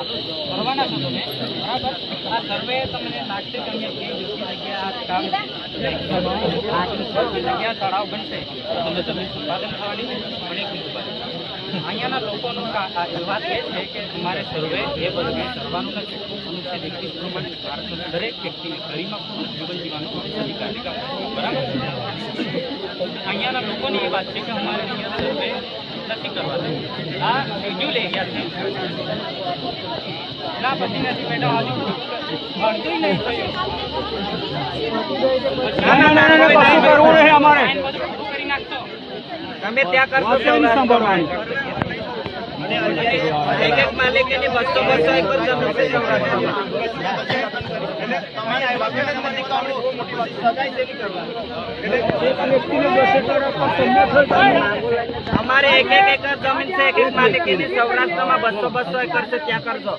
કરવાના છો તમે. બરાબર? આ સર્વે તમને લાગશે કે અહીંયા કઈ યોગ્ય જગ્યા કામ જગ્યા તળાવ બનશે તમને તમે સંપાદન થવાની પણ એક અહીંયાના લોકોનો વાત એ છે કે અમારે સર્વે એ બધું કરવાનું નથી. મનુષ્ય વ્યક્તિ પ્રમાણે ભારતનો દરેક વ્યક્તિને ગરીમાં પૂરું જીવન જીવવાનો અધિકાર બરાબર? અહીંયાના લોકોની એ વાત છે કે અમારે અહીંયા સર્વે નથી કરવાનું. આ શેડ્યુલ એરિયા છે. ના પછી નથી મેડમ હજુ ભણતું નહીં. થયું ના, ના, ના, ના, કશું કરવું નહીં અમારે. તમે ત્યાં કરશો સાંભળવાનું. એક એક માલિકીની બસો બસો જમીન અમારે એક એક એકર જમીન છે એક એક માલિકીની સૌરાષ્ટ્રમાં બસો બસો એકર છે, ત્યાં કરજો.